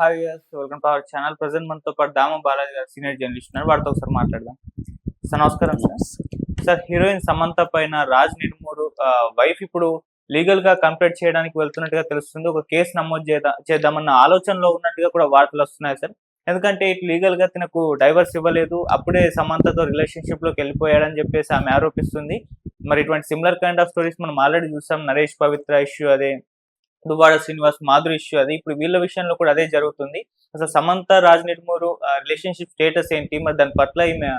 Hi welcome to our channel present మనతో పాటు దామ బాలాజీ గారు సీనియర్ జర్నలిస్ట్ ఉన్నారు. వారితో ఒకసారి మాట్లాడదాం. సార్ నమస్కారం సార్. సార్ హీరోయిన్ సమంత పైన రాజ్ నిర్మూరు వైఫ్ ఇప్పుడు లీగల్గా కంప్లైంట్ చేయడానికి వెళ్తున్నట్టుగా తెలుస్తుంది. ఒక కేసు నమోదు చేద్దాం చేద్దామన్న ఆలోచనలో ఉన్నట్టుగా కూడా వార్తలు వస్తున్నాయి సార్. ఎందుకంటే ఇటు లీగల్గా తనకు డైవర్స్ ఇవ్వలేదు. అప్పుడే సమంతతో రిలేషన్షిప్లోకి వెళ్ళిపోయాడని చెప్పేసి ఆమె ఆరోపిస్తుంది. మరి ఇటువంటి సిమిలర్ కైండ్ ఆఫ్ స్టోరీస్ మనం ఆల్రెడీ చూసాం. నరేష్ పవిత్ర ఇష్యూ అదే దువ్వాడ శ్రీనివాస్ మాధురి ఇష్యూ అది. ఇప్పుడు వీళ్ళ విషయంలో కూడా అదే జరుగుతుంది. అసలు సమంత రాజ్ నిర్మూరు రిలేషన్షిప్ స్టేటస్ ఏంటి? మరి దాని పట్ల ఈమె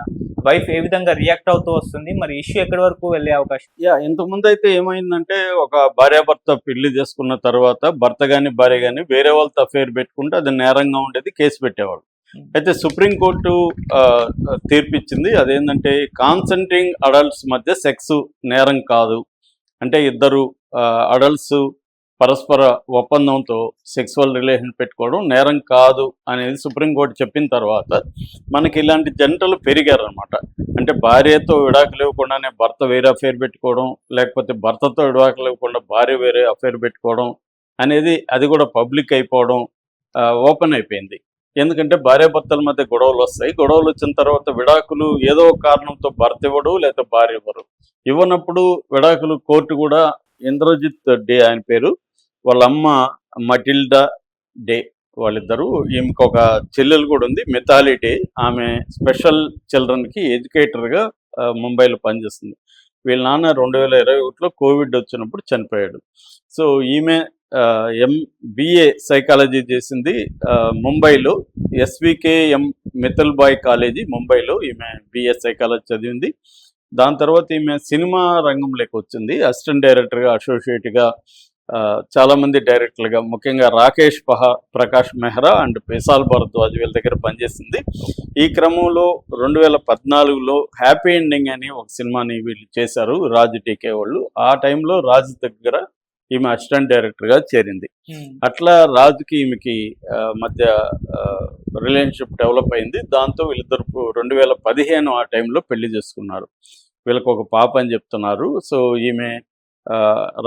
వైఫ్ ఏ విధంగా రియాక్ట్ అవుతూ వస్తుంది? మరి ఇష్యూ ఎక్కడి వరకు వెళ్ళే అవకాశం? యా ఇంతకుముందు అయితే ఏమైందంటే ఒక భార్యాభర్త పెళ్ళి చేసుకున్న తర్వాత భర్త గాని భార్య గాని వేరే వాళ్ళతో అఫేర్ పెట్టుకుంటే అది నేరంగా ఉండేది కేసు పెట్టేవాడు అయితే సుప్రీంకోర్టు తీర్పిచ్చింది అదేంటంటే కాన్సెంటింగ్ అడల్ట్స్ మధ్య సెక్స్ నేరం కాదు. అంటే ఇద్దరు అడల్ట్స్ పరస్పర ఒప్పందంతో సెక్సువల్ రిలేషన్ పెట్టుకోవడం నేరం కాదు అనేది సుప్రీంకోర్టు చెప్పిన తర్వాత మనకి ఇలాంటి జంటలు పెరిగారనమాట అంటే భార్యతో విడాకులు ఇవ్వకుండానే భర్త వేరే అఫేర్ పెట్టుకోవడం లేకపోతే భర్తతో విడాకులు ఇవ్వకుండా భార్య వేరే అఫేర్ పెట్టుకోవడం అనేది అది కూడా పబ్లిక్ అయిపోవడం ఓపెన్ అయిపోయింది. ఎందుకంటే భార్యాభర్తల మధ్య గొడవలు వస్తాయి. గొడవలు వచ్చిన తర్వాత విడాకులు ఏదో కారణంతో భర్త ఇవ్వడు లేకపోతే భార్య ఇవ్వరు. ఇవ్వనప్పుడు విడాకులు కోర్టు కూడా ఇంద్రజిత్ డే ఆయన పేరు. వాళ్ళ అమ్మ మటిల్డా డే వాళ్ళిద్దరూ. ఈమెకొక ఒక చెల్లెలు కూడా ఉంది మిథాలి డే. ఆమె స్పెషల్ చిల్డ్రన్కి ఎడ్యుకేటర్గా ముంబైలో పనిచేస్తుంది. వీళ్ళ నాన్న రెండు వేల ఇరవై ఒకటిలో కోవిడ్ వచ్చినప్పుడు చనిపోయాడు. సో ఈమె ఎం బిఏ సైకాలజీ చేసింది ఆ, ముంబైలో. ఎస్వికేఎం మిథల్బాయ్ కాలేజీ ముంబైలో ఈమె బిఏ సైకాలజీ చదివింది. దాని తర్వాత ఈమె సినిమా రంగంలోకి వచ్చింది. అసిస్టెంట్ డైరెక్టర్గా అసోసియేట్గా ఆ, చాలా మంది డైరెక్టర్లుగా ముఖ్యంగా రాకేష్ పహా ప్రకాష్ మెహ్రా అండ్ విశాల్ భరద్వాజ్ వీళ్ళ దగ్గర పనిచేసింది. ఈ క్రమంలో రెండు వేల పద్నాలుగులో హ్యాపీ ఎండింగ్ అని ఒక సినిమాని వీళ్ళు చేశారు రాజు టీకే వాళ్ళు. ఆ టైంలో రాజు దగ్గర ఈమె అసిస్టెంట్ డైరెక్టర్గా చేరింది. అట్లా రాజుకి ఈమెకి మధ్య రిలేషన్షిప్ డెవలప్ అయింది. దాంతో వీళ్ళిద్దరు రెండు వేల పదిహేను ఆ టైంలో పెళ్ళి చేసుకున్నారు. వీళ్ళకి ఒక పాప అని చెప్తున్నారు. సో ఈమె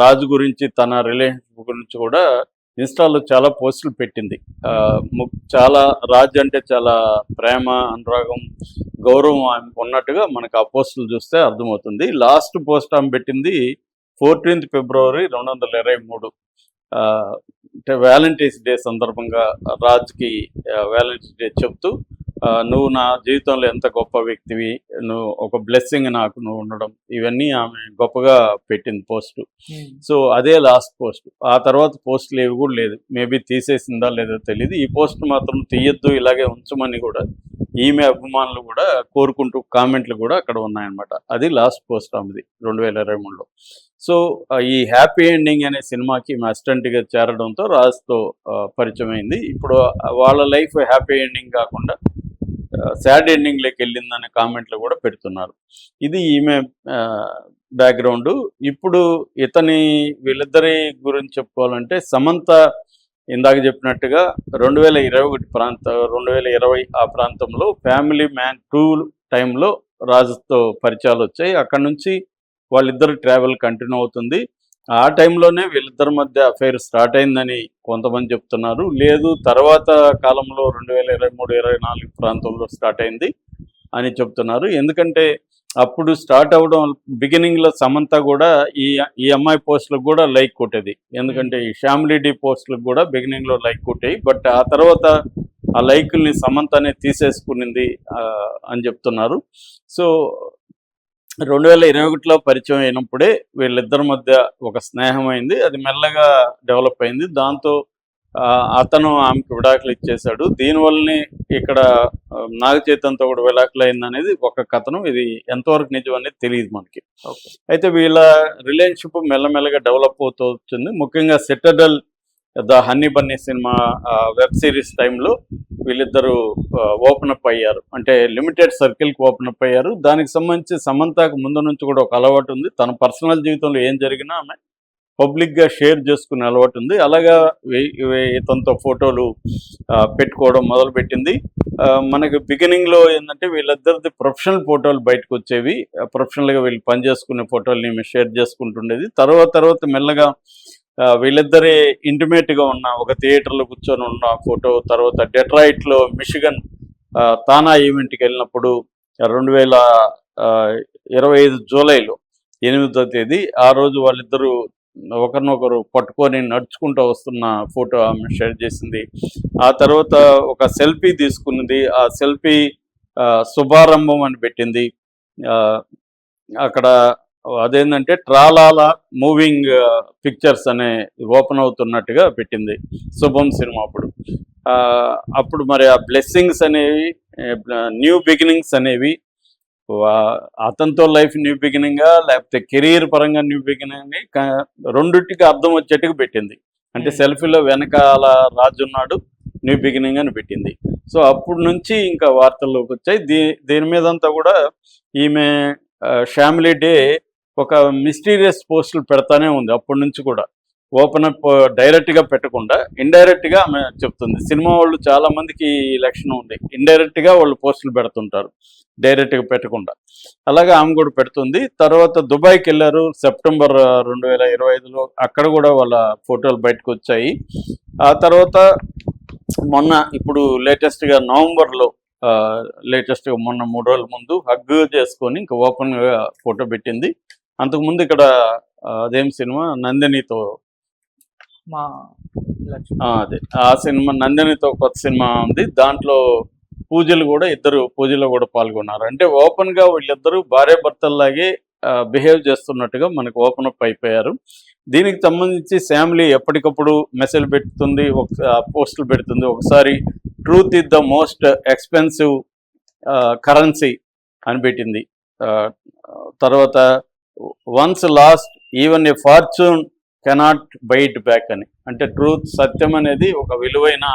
రాజు గురించి తన రిలేషన్షిప్ గురించి కూడా ఇన్స్టాలో చాలా పోస్టులు పెట్టింది. చాలా రాజు అంటే చాలా ప్రేమ అనురాగం గౌరవం ఆమె ఉన్నట్టుగా మనకు ఆ పోస్టులు చూస్తే అర్థమవుతుంది. లాస్ట్ పోస్ట్ ఆమె పెట్టింది ఫోర్టీన్త్ ఫిబ్రవరి రెండు వందల ఇరవై మూడు అంటే వ్యాలంటైన్స్ డే సందర్భంగా రాజ్కి వ్యాలంటైన్స్ డే చెప్తూ నువ్వు నా జీవితంలో ఎంత గొప్ప వ్యక్తివి నువ్వు ఒక బ్లెస్సింగ్ నాకు నువ్వు ఉండడం ఇవన్నీ ఆమె గొప్పగా పెట్టింది పోస్ట్. సో అదే లాస్ట్ పోస్ట్. ఆ తర్వాత పోస్టులు ఏవి కూడా లేదు. మేబీ తీసేసిందా లేదో తెలియదు ఈ పోస్ట్ మాత్రం తీయొద్దు ఇలాగే ఉంచమని కూడా ఈమె అభిమానులు కూడా కోరుకుంటూ కామెంట్లు కూడా అక్కడ ఉన్నాయన్నమాట. అది లాస్ట్ పోస్ట్ ఆమెది రెండు వేల ఇరవై మూడులో. సో ఈ హ్యాపీ ఎండింగ్ అనే సినిమాకి ఈమె అసిస్టెంట్గా చేరడంతో రాజ్తో పరిచయం అయింది ఇప్పుడు వాళ్ళ లైఫ్ హ్యాపీ ఎండింగ్ కాకుండా సాడ్ ఎండింగ్లోకి వెళ్ళిందనే కామెంట్లు కూడా పెడుతున్నారు. ఇది ఈమె బ్యాక్గ్రౌండ్. ఇప్పుడు ఇతని వీళ్ళిద్దరి గురించి చెప్పుకోవాలంటే సమంత ఇందాక చెప్పినట్టుగా రెండు వేల ఇరవై ఒకటి ప్రాంత రెండు వేల ఇరవై ఆ ప్రాంతంలో ఫ్యామిలీ మ్యాన్ టూ టైంలో రాజుతో పరిచయాలు వచ్చాయి. అక్కడ నుంచి వాళ్ళిద్దరు ట్రావెల్ కంటిన్యూ అవుతుంది. ఆ టైంలోనే వీళ్ళిద్దరి మధ్య అఫైర్ స్టార్ట్ అయిందని కొంతమంది చెప్తున్నారు. లేదు తర్వాత కాలంలో రెండు వేల ఇరవై మూడు ఇరవై నాలుగు ప్రాంతంలో స్టార్ట్ అయింది అని చెప్తున్నారు. ఎందుకంటే అప్పుడు స్టార్ట్ అవ్వడం బిగినింగ్లో సమంత కూడా ఈ ఈ అమ్మాయి పోస్టులకు కూడా లైక్ కొట్టేది. ఎందుకంటే ఈ ఫ్యామిలీడీ పోస్టులకు కూడా బిగినింగ్లో లైక్ కొట్టాయి. బట్ ఆ తర్వాత ఆ లైకుల్ని సమంతనే తీసేసుకునింది అని చెప్తున్నారు. సో రెండు వేల ఇరవై ఒకటిలో పరిచయం అయినప్పుడే వీళ్ళిద్దరి మధ్య ఒక స్నేహం అయింది. అది మెల్లగా డెవలప్ అయింది. దాంతో అతను ఆమెకు విడాకులు ఇచ్చేశాడు. దీనివల్లనే ఇక్కడ నాగ చైతన్యతో కూడా విడాకులు అయింది అనేది ఒక కథనం. ఇది ఎంతవరకు నిజం అనేది తెలియదు మనకి. అయితే వీళ్ళ రిలేషన్షిప్ మెల్లమెల్లగా డెవలప్ అవుతూ వచ్చింది. ముఖ్యంగా citadel the honey bunny cinema web series టైంలో వీళ్ళిద్దరూ ఓపెన్ అప్ అయ్యారు. అంటే లిమిటెడ్ సర్కిల్కి ఓపెన్ అప్ అయ్యారు. దానికి సంబంధించి సమంతకు ముందు నుంచి కూడా ఒక అలవాటు ఉంది. తన పర్సనల్ జీవితంలో ఏం జరిగినా ఆమె పబ్లిక్గా షేర్ చేసుకునే అలవాటు ఉంది. అలాగా ఇతనితో ఫోటోలు పెట్టుకోవడం మొదలుపెట్టింది. ఆ, మనకి బిగినింగ్లో ఏంటంటే వీళ్ళిద్దరిది ప్రొఫెషనల్ ఫోటోలు బయటకు వచ్చేవి. ప్రొఫెషనల్గా వీళ్ళు పనిచేసుకునే ఫోటోలు ఈమె షేర్ చేసుకుంటుండేది. తర్వాత తర్వాత మెల్లగా వీళ్ళిద్దరే ఇంటిమేట్గా ఉన్న ఒక థియేటర్లో కూర్చొని ఉన్న ఫోటో తర్వాత డెట్రాయిట్లో మిషిగన్ తానా ఈవెంట్కి వెళ్ళినప్పుడు రెండు వేల ఇరవై ఐదు జూలైలో ఎనిమిదో తేదీ ఆ రోజు వాళ్ళిద్దరూ ఒకరినొకరు పట్టుకొని నడుచుకుంటూ వస్తున్న ఫోటో ఆమె షేర్ చేసింది. ఆ తర్వాత ఒక సెల్ఫీ తీసుకున్నది. ఆ సెల్ఫీ శుభారంభం అని పెట్టింది. ఆ, అక్కడ అదేంటంటే ట్రాలాల మూవింగ్ పిక్చర్స్ అనే ఓపెన్ అవుతున్నట్టుగా పెట్టింది శుభం సినిమా అప్పుడు. అప్పుడు మరి ఆ బ్లెస్సింగ్స్ అనేవి న్యూ బిగినింగ్స్ అనేవి అతనితో లైఫ్ న్యూ బిగినింగా లేకపోతే కెరీర్ పరంగా న్యూ బిగినింగ్ రెండింటికి అర్థం వచ్చేట్టుగా పెట్టింది. అంటే. సెల్ఫీలో వెనకాల రాజు ఉన్నాడు న్యూ బిగినింగ్ అని పెట్టింది. సో అప్పుడు నుంచి ఇంకా వార్తల్లోకి వచ్చాయి దీ దీని మీద అంతా కూడా ఈమె ఫ్యామిలీ డే ఒక మిస్టీరియస్ పోస్టులు పెడతానే ఉంది అప్పటి నుంచి కూడా. ఓపెన్ అప్ డైరెక్ట్గా పెట్టకుండా ఇండైరెక్ట్గా ఆమె చెప్తుంది. సినిమా వాళ్ళు చాలా మందికి ఈ లక్షణం ఉంది. ఇండైరెక్ట్గా వాళ్ళు పోస్టులు పెడుతుంటారు డైరెక్ట్గా పెట్టకుండా. అలాగే ఆమె కూడా పెడుతుంది. తర్వాత దుబాయ్కి వెళ్ళారు సెప్టెంబర్ uh, రెండు వేల ఇరవై ఐదులో. అక్కడ కూడా వాళ్ళ ఫోటోలు బయటకు వచ్చాయి. ఆ తర్వాత మొన్న ఇప్పుడు లేటెస్ట్గా నవంబర్లో లేటెస్ట్ మొన్న మూడు రోజుల ముందు హగ్ చేసుకొని ఇంకా ఓపెన్గా ఫోటో పెట్టింది. అంతకుముందు ఇక్కడ అదేం సినిమా? నందినితో. మా అదే. ఆ సినిమా నందినితో కొత్త సినిమా ఉంది. దాంట్లో పూజలు కూడా ఇద్దరు పూజలో కూడా పాల్గొన్నారు. అంటే ఓపెన్గా వీళ్ళిద్దరూ భార్య భర్తల్లాగే బిహేవ్ చేస్తున్నట్టుగా మనకు ఓపెన్ అప్ అయిపోయారు. దీనికి సంబంధించి ఫ్యామిలీ ఎప్పటికప్పుడు మెసేజ్ పెడుతుంది ఒక పోస్టులు పెడుతుంది. ఒకసారి truth is the most expensive currency అని పెట్టింది. తర్వాత once lost even a fortune cannot buy back అని. అంటే ట్రూత్ సత్యం అనేది ఒక విలువైన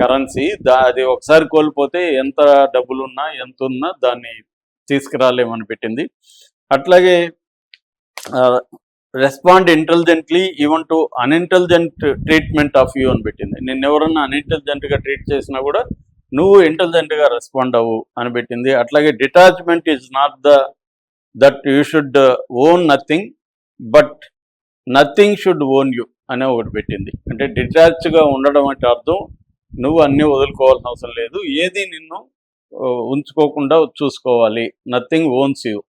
కరెన్సీ దా అది ఒకసారి కోల్పోతే ఎంత డబ్బులున్నా ఎంత ఉన్నా దాన్ని తీసుకురాలేమని పెట్టింది. అట్లాగే respond intelligently even to unintelligent treatment of you అని పెట్టింది. నేను ఎవరన్నా అన్ఇంటెలిజెంట్గా ట్రీట్ చేసినా కూడా నువ్వు ఇంటెలిజెంట్గా రెస్పాండ్ అవ్వు అని పెట్టింది. అట్లాగే detachment is not the that you should own nothing but nothing should own you అనే ఒకటి పెట్టింది. అంటే డిటాచ్గా గా ఉండడం అంటే అర్థం నువ్వు అన్నీ వదులుకోవాల్సిన అవసరం లేదు ఏది నిన్ను ఉంచుకోకుండా చూసుకోవాలి. నథింగ్ ఓన్స్ యూ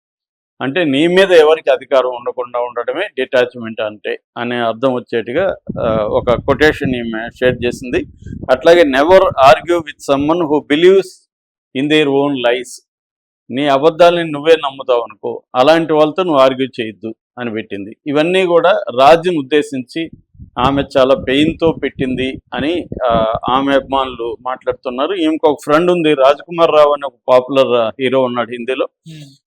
అంటే నీ మీద ఎవరికి అధికారం ఉండకుండా ఉండడమే డిటాచ్మెంట్ అంటే అనే అర్థం వచ్చేట్టుగా ఒక కొటేషన్ ఈమె షేర్ చేసింది. అట్లాగే never argue with someone who believes in their own life నీ అబద్ధాలని నువ్వే నమ్ముతావు అనుకో అలాంటి వాళ్ళతో నువ్వు ఆర్గ్యూ చేయొద్దు అని పెట్టింది. ఇవన్నీ కూడా రాజ్యం ఉద్దేశించి ఆమె చాలా పెయిన్తో పెట్టింది అని ఆమె అభిమానులు మాట్లాడుతున్నారు. ఈమెకు ఒక ఫ్రెండ్ ఉంది రాజ్ కుమార్ రావు అనే ఒక పాపులర్ హీరో ఉన్నాడు హిందీలో.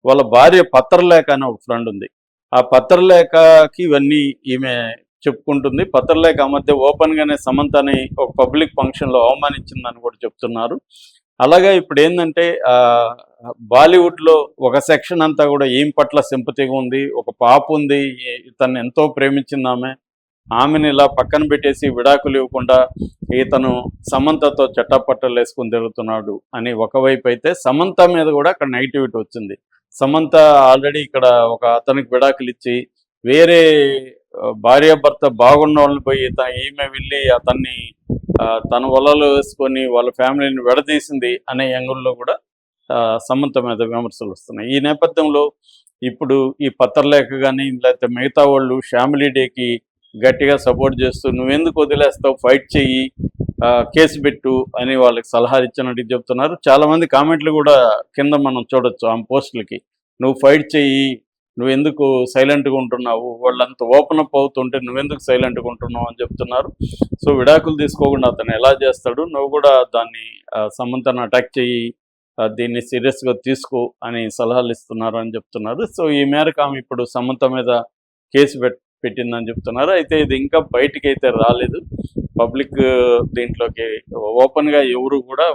వాళ్ళ భార్య పత్రలేఖ అనే ఒక ఫ్రెండ్ ఉంది. ఆ పత్రలేఖకి ఇవన్నీ ఈమె చెప్పుకుంటుంది. పత్రలేఖ ఆ మధ్య ఓపెన్ గానే సమంతని ఒక పబ్లిక్ ఫంక్షన్లో అవమానించిందని కూడా చెప్తున్నారు. అలాగే ఇప్పుడు ఏంటంటే బాలీవుడ్లో బాలీవుడ్లో ఒక సెక్షన్ అంతా కూడా ఏం పట్ల సింపతిగా ఉంది ఒక పాప ఉంది ఇతను ఇతన్ని ఎంతో ప్రేమించింది ఆమె ఆమెను ఇలా పక్కన పెట్టేసి విడాకులు ఇవ్వకుండా ఇతను సమంతతో చట్టపట్టలు వేసుకుని తిరుగుతున్నాడు అని ఒకవైపు అయితే సమంత మీద కూడా అక్కడ నెగిటివిటీ వచ్చింది. సమంత ఆల్రెడీ ఇక్కడ ఒక అతనికి విడాకులు ఇచ్చి వేరే భార్యాభర్త బాగున్న వాళ్ళని పోయి ఈమె వెళ్ళి అతన్ని ఆ, తన వలలో వేసుకొని వాళ్ళ ఫ్యామిలీని విడదీసింది అనే యాంగిల్లో కూడా సమంత మీద విమర్శలు వస్తున్నాయి. ఈ నేపథ్యంలో ఇప్పుడు ఈ పత్రలేఖ కానీ లేకపోతే మిగతా వాళ్ళు ఫ్యామిలీ డేకి గట్టిగా సపోర్ట్ చేస్తూ నువ్వెందుకు వదిలేస్తావు? ఫైట్ చెయ్యి ఆ, కేసు పెట్టు అని వాళ్ళకి సలహాలు ఇచ్చినట్టు చెప్తున్నారు. చాలా మంది కామెంట్లు కూడా కింద మనం చూడొచ్చు ఆ పోస్టులకి. నువ్వు ఫైట్ చెయ్యి నువ్వెందుకు సైలెంట్గా ఉంటున్నావు? వాళ్ళంత ఓపెన్ అప్ అవుతుంటే నువ్వెందుకు సైలెంట్గా ఉంటున్నావు అని చెప్తున్నారు. సో విడాకులు తీసుకోకుండా అతను ఎలా చేస్తాడు? నువ్వు కూడా దాన్ని ఆ, సమంతను అటాక్ చేయి దీన్ని సీరియస్గా తీసుకో అని సలహాలు ఇస్తున్నారు అని చెప్తున్నారు. సో ఈ మేరకు ఆమె ఇప్పుడు సమంత మీద కేసు పెట్ పెట్టిందని చెప్తున్నారు. అయితే ఇది ఇంకా బయటికి అయితే రాలేదు. పబ్లిక్ దీంట్లోకి ఓపెన్గా ఎవరు కూడా